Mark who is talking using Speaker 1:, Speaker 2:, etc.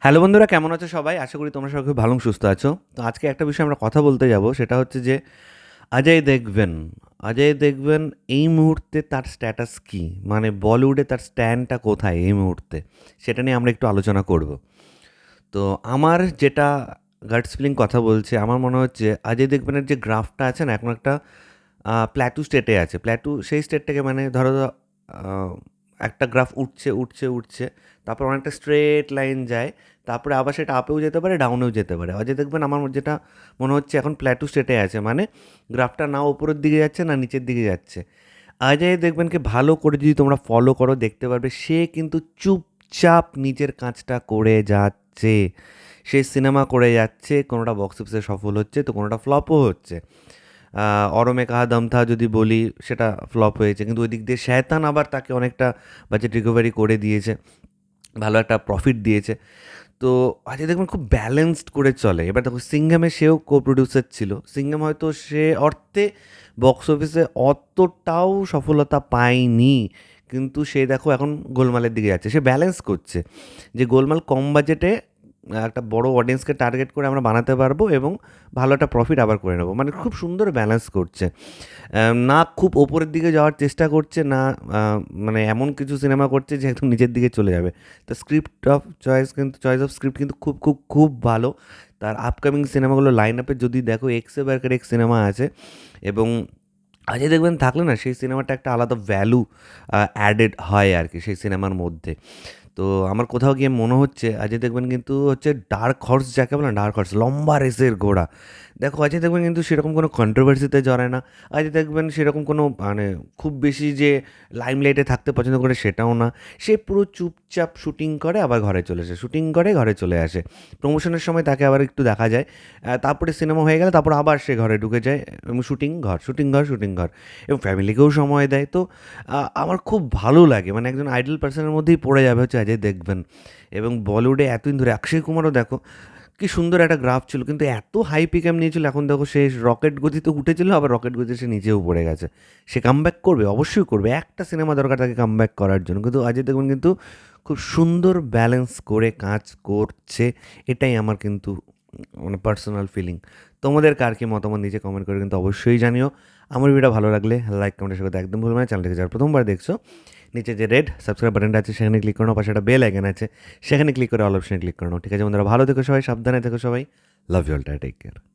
Speaker 1: Hello বন্ধুরা, কেমন আছো সবাই? আশা করি তোমরা সবাই খুব ভালো সুস্থ আছো। তো আজকে একটা বিষয়ে আমরা কথা বলতে যাব, সেটা হচ্ছে যে অজয় দেখবেন অজয় দেখবেন এই মুহূর্তে তার স্ট্যাটাস কী? মানে বলিউডে তার স্ট্যান্ডটা কোথায় এই মুহূর্তে? সেটা নিয়ে আমরা একটু আলোচনা করব। তো আমার যেটা গার্ডস ফিলিং কথা বলছে, আমার মনে হচ্ছে অজয় দেখবেনের যে গ্রাফটা আছে না, এখন একটা প্ল্যাটু স্টেটে আছে। প্ল্যাটু সেই স্টেটটাকে মানে ধরো একটা গ্রাফ উঠছে উঠছে উঠছে, তারপর অনেকটা স্ট্রেট লাইন যায়, তারপরে আবার সেটা আপেও যেতে পারে ডাউনেও যেতে পারে। অজয় দেখবেন আমার যেটা মনে হচ্ছে এখন প্ল্যাটু স্টেটে আছে মানে গ্রাফটা না উপরের দিকে যাচ্ছে, না নিচের দিকে যাচ্ছে। অজয় দেখবেনকে ভালো করে যদি তোমরা ফলো করো, দেখতে পারবে সে কিন্তু চুপচাপ নিজের কাজটা করে যাচ্ছে। সে সিনেমা করে যাচ্ছে, কোনোটা বক্স অফিসে সফল হচ্ছে, তো কোনোটা ফ্লপও হচ্ছে। অরমে কাহা দমথা যদি বলি, সেটা ফ্লপ হয়েছে। কিন্তু ওই দিক দিয়ে শয়তান আবার তাকে অনেকটা বাজেট রিকভারি করে দিয়েছে, ভালো একটা প্রফিট দিয়েছে। তো আজকে দেখবেন খুব ব্যালেন্সড করে চলে। এবার দেখো সিংহামে সেও কো প্রডিউসার ছিল। সিংহাম হয়তো সে অর্থে বক্স অফিসে অতটাও সফলতা পায়নি, কিন্তু সে দেখো এখন গোলমালের দিকে যাচ্ছে। সে ব্যালেন্স করছে যে গোলমাল কম বাজেটে একটা বড় অডিয়েন্সকে টার্গেট করে আমরা বানাতে পারব এবং ভালো একটা প্রফিট আবার করে নেব। মানে খুব সুন্দর ব্যালেন্স করছে। না খুব ওপরের দিকে যাওয়ার চেষ্টা করছে, না মানে এমন কিছু সিনেমা করছে যে একদম নিচের দিকে চলে যাবে। তো স্ক্রিপ্ট অফ চয়েস কিন্তু চয়েস অফ স্ক্রিপ্ট কিন্তু খুব খুব খুব ভালো। তার আপকামিং সিনেমাগুলো লাইন আপে যদি দেখো এক্সে বার্কের এক সিনেমা আছে এবং আজকে দেখবেন থাকলে না সেই সিনেমাটা একটা আলাদা ভ্যালু অ্যাডেড হয় আর কি সেই সিনেমার মধ্যে। তো আমার কোথাও গিয়ে মনে হচ্ছে, আজকে দেখবেন কিন্তু হচ্ছে ডার্ক হর্স যাকে বলে ডার্ক হর্স লম্বা রেসের ঘোড়া। দেখো, আজকে দেখবেন কিন্তু সেরকম কোনো কন্ট্রোভার্সিতে জড়ায় না। আজকে দেখবেন সেরকম কোনো মানে খুব বেশি যে লাইমলাইটে থাকতে পছন্দ করে সেটাও না। সে পুরো চুপচাপ শুটিং করে, আবার ঘরে চলে আসে। শুটিং করে, ঘরে চলে আসে। প্রমোশনের সময় তাকে আবার একটু দেখা যায়। তারপরে সিনেমা হয়ে গেলে তারপর আবার সে ঘরে ঢুকে যায়, এবং শুটিং ঘর শুটিং ঘর শুটিং ঘর। এবং ফ্যামিলিকেও সময় দেয়। তো আমার খুব ভালো লাগে। মানে একজন আইডল পার্সনের মধ্যেই পড়ে যাবে হচ্ছে অজয় দেখবেন। এবং বলিউডে এতদিন ধরে, অক্ষয় কুমারও দেখো, কি সুন্দর একটা গ্রাফ ছিল, কিন্তু এত হাই পিকাম নিয়েছিল, এখন দেখো সে রকেট গতিতে উঠেছিল, আবার রকেট গতিতে সে নিচেও পড়ে গেছে। সে কামব্যাক করবে, অবশ্যই করবে। একটা সিনেমা দরকার তাকে কামব্যাক করার জন্য। কিন্তু অজয় দেখবেন কিন্তু খুব সুন্দর ব্যালেন্স করে কাজ করছে, এটাই আমার কিন্তু মানে পার্সোনাল ফিলিং তোমাদের কার কি মতামত নিচে কমেন্ট করে কিন্তু অবশ্যই জানিও। আমার ভিডিও ভালো লাগলে লাইক কমেন্টের সাথে একদম ভুলবে না। চ্যানেলটিকে যারা প্রথমবার দেখছ, নিচে যে রেড সাবস্ক্রাইব বাটনটা আছে, সেখানে ক্লিক করো, পাশে একটা বেল আইকন আছে, সেখানে ক্লিক করে অল অপশনে ক্লিক করো ঠিক আছে বন্ধুরা, ভালো থেকো সবাই, সাবধানে থেকো সবাই। Love you all take care